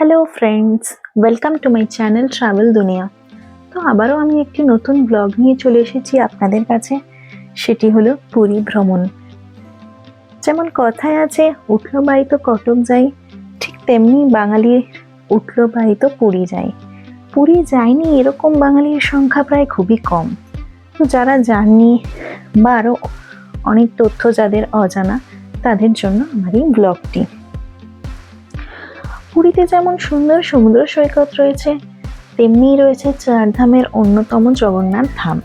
Hello friends welcome to my channel travel Duniya তো আবারও আমি একটি নতুন ব্লগ নিয়ে চলে এসেছি আপনাদের কাছে। সেটি হলো পুরী ভ্রমণ। যেমন কথায় আছে উঠল তো কটক যাই, ঠিক তেমনি বাঙালির উঠল তো পুরী যাই। পুরী যায়নি এরকম বাঙালির সংখ্যা প্রায় খুবই কম। তো যারা যাননি বা আরও অনেক তথ্য যাদের অজানা, তাদের জন্য আমার এই ব্লগটি পুরীতে যেমন সুন্দর সমুদ্র সৈকত রয়েছে, তেমনিই রয়েছে চারধামের অন্যতম জগন্নাথ ধাম।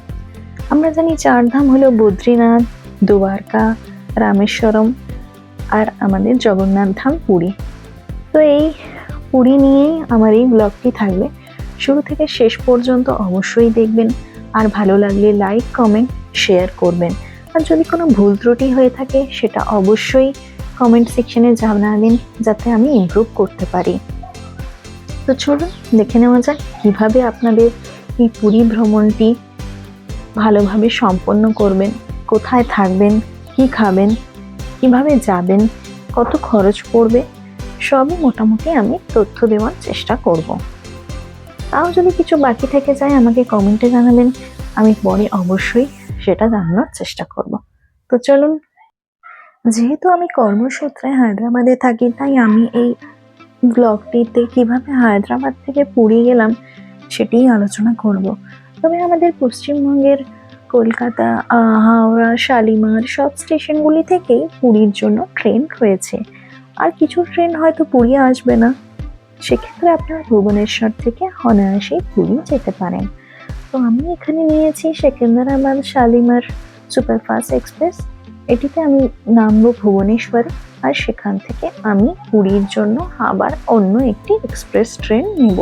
আমরা জানি চারধাম হলো বদ্রীনাথ, দুয়ারকা, রামেশ্বরম আর আমাদের জগন্নাথ ধাম পুরী। তো এই পুরী নিয়েই আমার এই ব্লগটি থাকবে। শুরু থেকে শেষ পর্যন্ত অবশ্যই দেখবেন আর ভালো লাগলে লাইক, কমেন্ট, শেয়ার করবেন। আর যদি কোনো ভুল ত্রুটি হয়ে থাকে, সেটা অবশ্যই কমেন্ট সেকশনে জানাবেন যাতে আমি ইমপ্রুভ করতে পারি। তো চলুন দেখে নেওয়া যাক কীভাবে আপনাদের এই পুরী ভ্রমণটি ভালোভাবে সম্পন্ন করবেন, কোথায় থাকবেন, কি খাবেন, কীভাবে যাবেন, কত খরচ পড়বে, সবই মোটামুটি আমি তথ্য দেওয়ার চেষ্টা করব। তাও যদি কিছু বাকি থেকে যায় আমাকে কমেন্টে জানাবেন, আমি পরে অবশ্যই সেটা জানানোর চেষ্টা করব। তো চলুন যেহেতু আমি কর্মসূত্রে হায়দ্রাবাদে থাকি, তাই আমি এই ব্লগটিতে কীভাবে হায়দ্রাবাদ থেকে পুরী গেলাম সেটিই আলোচনা করব। তবে আমাদের পশ্চিমবঙ্গের কলকাতা হাওড়া, শালিমার সব স্টেশনগুলি থেকেই পুরীর জন্য ট্রেন রয়েছে। আর কিছু ট্রেন হয়তো পুরী আসবে না। সেক্ষেত্রে আপনারা ভুবনেশ্বর থেকে অনায়াসেই পুরী যেতে পারেন। তো আমি এখানে নিয়েছি সেকেন্দ্রাবাদ শালিমার সুপারফাস্ট এক্সপ্রেস। এটিতে আমি নামবো ভুবনেশ্বরে আর সেখান থেকে আমি পুরীর জন্য আবার অন্য একটি এক্সপ্রেস ট্রেন নেব।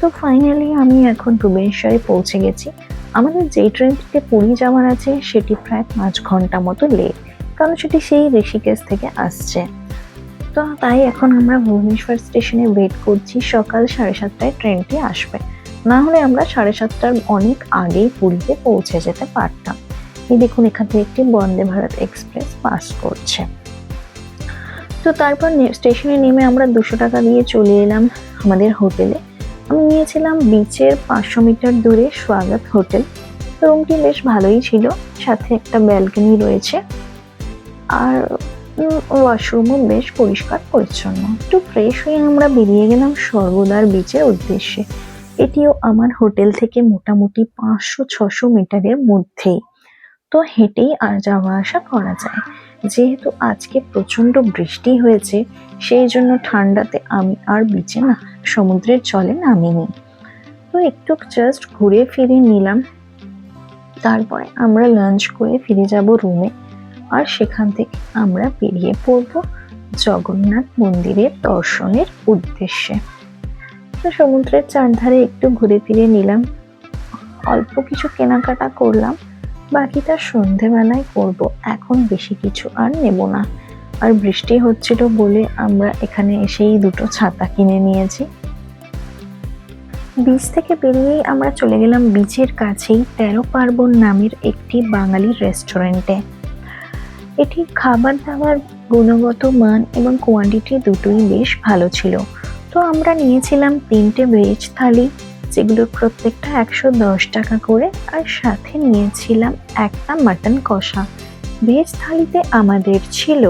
তো ফাইনালি আমি এখন ভুবনেশ্বরে পৌঁছে গেছি। আমাদের যেই ট্রেনটিতে পুরী যাওয়ার আছে, সেটি প্রায় পাঁচ ঘণ্টা মতো লেট, কারণ সেটি সেই ঋষিকেশ থেকে আসছে। তো তাই এখন আমরা ভুবনেশ্বর স্টেশনে ওয়েট করছি, সকাল সাড়ে সাতটায় ট্রেনটি আসবে। না হলে আমরা সাড়ে সাতটার অনেক আগেই পুরীতে পৌঁছে যেতে পারতাম। এই দেখুন, এখান থেকে একটি বন্দে ভারত এক্সপ্রেস পাস করছে। তো তারপর স্টেশনে নেমে আমরা দুশো টাকা দিয়ে চলে এলাম আমাদের হোটেলে। আমি নিয়েছিলাম বিচের পাঁচশো মিটার দূরে স্বাগত হোটেল। রুমটি বেশ ভালোই ছিল, সাথে একটা ব্যালকনি রয়েছে। আর ওয়াশরুমও বেশ পরিষ্কার পরিচ্ছন্ন। একটু ফ্রেশ হয়ে আমরা বেরিয়ে গেলাম স্বর্গদ্বার বিচের উদ্দেশ্যে। এটিও আমার হোটেল থেকে মোটামুটি পাঁচশো, ছশো মিটারের মধ্যেই। তো হেঁটেই আর যাওয়া আসা করা যায়। যেহেতু আজকে প্রচণ্ড বৃষ্টি হয়েছে, সেই জন্য ঠান্ডাতে আমি আর বিচে না, সমুদ্রের জলে নামিনি। তো একটু জাস্ট ঘুরে ফিরে নিলাম। তারপরে আমরা লাঞ্চ করে ফিরে যাব রুমে আর সেখান থেকে আমরা বেরিয়ে পড়ব জগন্নাথ মন্দিরের দর্শনের উদ্দেশ্যে। তো সমুদ্রের চারধারে একটু ঘুরে ফিরে নিলাম। অল্প কিছু কেনাকাটা করলাম। বাকিটা সন্ধেবেলায় করব। এখন বেশি কিছু আর নেব না। আর বৃষ্টি হচ্ছিল বলে আমরা এখানে এসেই দুটো ছাতা কিনে নিয়েছি। বিচ থেকে বেরিয়েই আমরা চলে গেলাম বিচের কাছেই তেরো পার্বণ নামের একটি বাঙালি রেস্টুরেন্টে। এটি খাবার দাবার, গুণগত মান এবং কোয়ান্টিটি দুটোই বেশ ভালো ছিল। তো আমরা নিয়েছিলাম তিনটে ভেজ থালি যেগুলোর প্রত্যেকটা একশো দশ টাকা করে আর সাথে নিয়েছিলাম একটা মাটন কষা। ভেজ থালিতে আমাদের ছিল,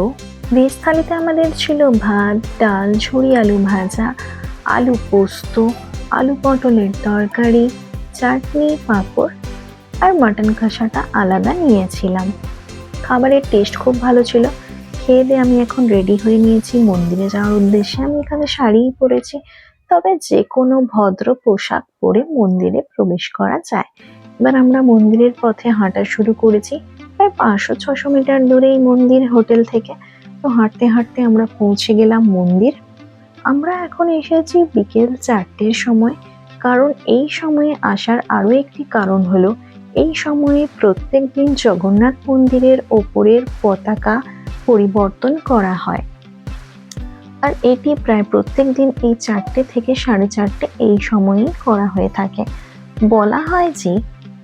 ভেজ থালিতে আমাদের ছিল ভাত, ডাল ঝুড়ি আলু ভাজা, আলু পোস্ত, আলু পটলের তরকারি, চাটনি, পাঁপড় আর মাটন কষাটা আলাদা নিয়েছিলাম। খাবারের টেস্ট খুব ভালো ছিল। খেয়ে দিয়ে আমি এখন রেডি হয়ে নিয়েছি। মন্দিরে যাওয়ার উদ্দেশ্যে আমি এখানে শাড়িই পরেছি। তবে যে কোনো ভদ্র পোশাক পরে মন্দিরে প্রবেশ করা যায়। এবার আমরা মন্দিরের পথে হাঁটা শুরু করেছি। প্রায় পাঁচশো ছশো মিটার দূরে এই মন্দির হোটেল থেকে। তো হাঁটতে হাঁটতে আমরা পৌঁছে গেলাম মন্দির। আমরা এখন এসেছি বিকেল চারটের সময়। কারণ এই সময়ে আসার আরও একটি কারণ হলো, এই সময়ে প্রত্যেক দিন জগন্নাথ মন্দিরের ওপরের পতাকা পরিবর্তন করা হয়। আর এটি প্রায় প্রত্যেক দিন এই চারটে থেকে সাড়ে চারটে এই সময়েই করা হয়ে থাকে। বলা হয় যে,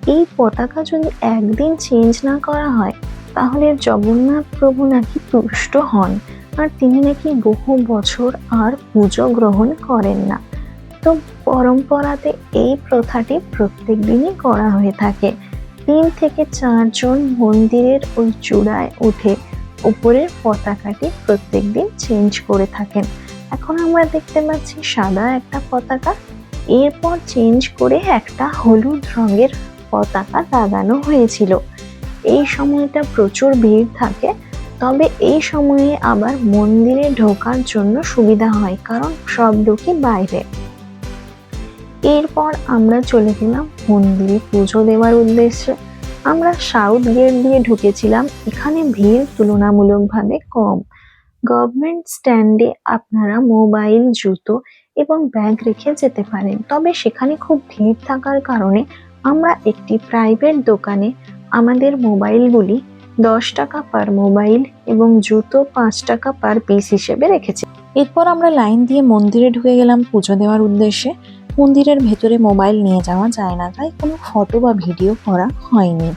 এই পতাকা যদি একদিন চেঞ্জ না করা হয়, তাহলে জগন্নাথ প্রভু নাকি তুষ্ট হন আর তিনি নাকি বহু বছর আর পুজো গ্রহণ করেন না। তো পরম্পরাতে এই প্রথাটি প্রত্যেক দিনই করা হয়ে থাকে। তিন থেকে চারজন মন্দিরের ওই চূড়ায় উঠে উপরের পতাকাটি প্রত্যেক দিন চেঞ্জ করে থাকেন। এখন আমরা দেখতে পাচ্ছি সাদা একটা পতাকা, এরপর চেঞ্জ করে একটা হলুদ রঙের পতাকা লাগানো হয়েছিল। এই সময়টা প্রচুর ভিড় থাকে, তবে এই সময়ে আবার মন্দিরে ঢোকার জন্য সুবিধা হয়, কারণ সব লোকই বাইরে। এরপর আমরা চলে গেলাম মন্দিরে পুজো দেওয়ার উদ্দেশ্যে। আমরা সাউথ গেট দিয়ে ঢুকেছিলাম, এখানে ভিড় তুলনামূলকভাবে কম। গভর্নমেন্ট স্ট্যান্ডে আপনারা মোবাইল, জুতো এবং ব্যাগ রেখে যেতে পারেন। তবে সেখানে খুব ভিড় থাকার কারণে আমরা একটি প্রাইভেট দোকানে আমাদের মোবাইলগুলি দশ টাকা পার মোবাইল এবং জুতো পাঁচ টাকা পার পিস হিসেবে রেখেছি। এরপর আমরা লাইন দিয়ে মন্দিরে ঢুকে গেলাম পুজো দেওয়ার উদ্দেশ্যে। মন্দিরের ভেতরে মোবাইল নিয়ে যাওয়া যায় না, তাই কোনো ফটো বা ভিডিও করা হয়নি।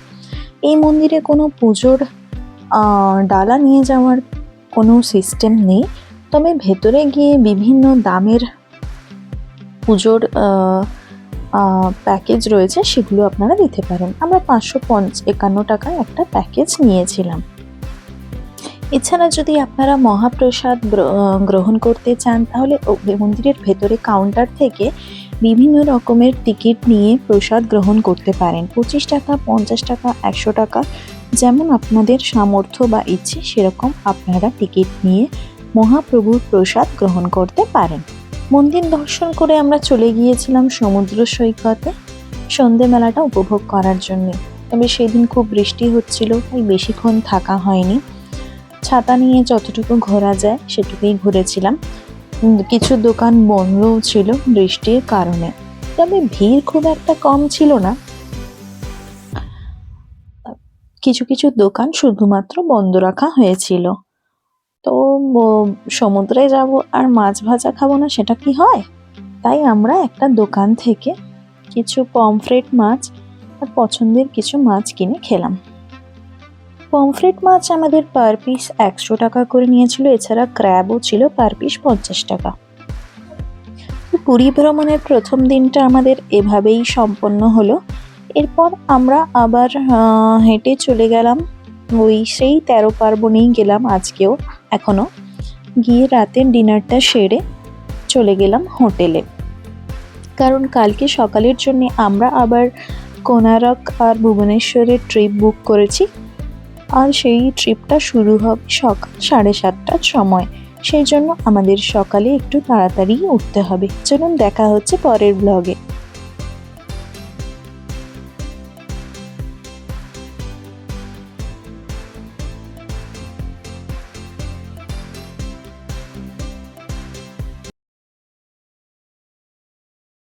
এই মন্দিরে কোনো পুজোর ডালা নিয়ে যাওয়ার কোনো সিস্টেম নেই। তবে ভেতরে গিয়ে বিভিন্ন দামের পুজোর প্যাকেজ রয়েছে, সেগুলো আপনারা দিতে পারেন। আমরা পাঁচশো পঞ্চ, একান্ন টাকায় একটা প্যাকেজ নিয়েছিলাম। এছাড়া যদি আপনারা মহাপ্রসাদ গ্র- গ্রহণ করতে চান, তাহলে মন্দিরের ভেতরে কাউন্টার থেকে বিভিন্ন রকমের টিকিট নিয়ে প্রসাদ গ্রহণ করতে পারেন। পঁচিশ টাকা, পঞ্চাশ টাকা, একশো টাকা, যেমন আপনাদের সামর্থ্য বা ইচ্ছে, সেরকম আপনারা টিকিট নিয়ে মহাপ্রভুর প্রসাদ গ্রহণ করতে পারেন। মন্দির দর্শন করে আমরা চলে গিয়েছিলাম সমুদ্র সৈকতে সন্ধে মেলাটা উপভোগ করার জন্য। তবে সেদিন খুব বৃষ্টি হচ্ছিল, তাই বেশিক্ষণ থাকা হয়নি। ছাতা নিয়ে যতটুকু ঘোরা যায়, সেটুকুই ঘুরেছিলাম। কিছু দোকান বন্ধও ছিল বৃষ্টির কারণে। তবে ভিড় খুব একটা কম ছিল না। কিছু কিছু দোকান শুধুমাত্র বন্ধ রাখা হয়েছিল। তো সমুদ্রে যাব আর মাছ ভাজা খাব না, সেটা কি হয়? তাই আমরা একটা দোকান থেকে কিছু পমফ্রেট মাছ আর পছন্দের কিছু মাছ কিনে খেলাম। পমফ্রেট মাছ আমাদের পার পিস একশো টাকা করে নিয়েছিল, এছাড়া ক্র্যাবও ছিল পার পিস পঞ্চাশ টাকা। পুরী ভ্রমণের প্রথম দিনটা আমাদের এভাবেই সম্পন্ন হলো। এরপর আমরা আবার হেঁটে চলে গেলাম। ওই সেই তেরো পার্বণেই গেলাম, আজকেও এখনও গিয়ে রাতের ডিনারটা সেরে চলে গেলাম হোটেলে। কারণ কালকে সকালের জন্য আমরা আবার কোনারক আর ভুবনেশ্বরের ট্রিপ বুক করেছি। আর সেই ট্রিপটা শুরু হবে সকাল সাড়ে সাতটার সময়। সেই জন্য আমাদের সকালে একটু তাড়াতাড়ি উঠতে হবে। চলুন দেখা হচ্ছে পরের ব্লগে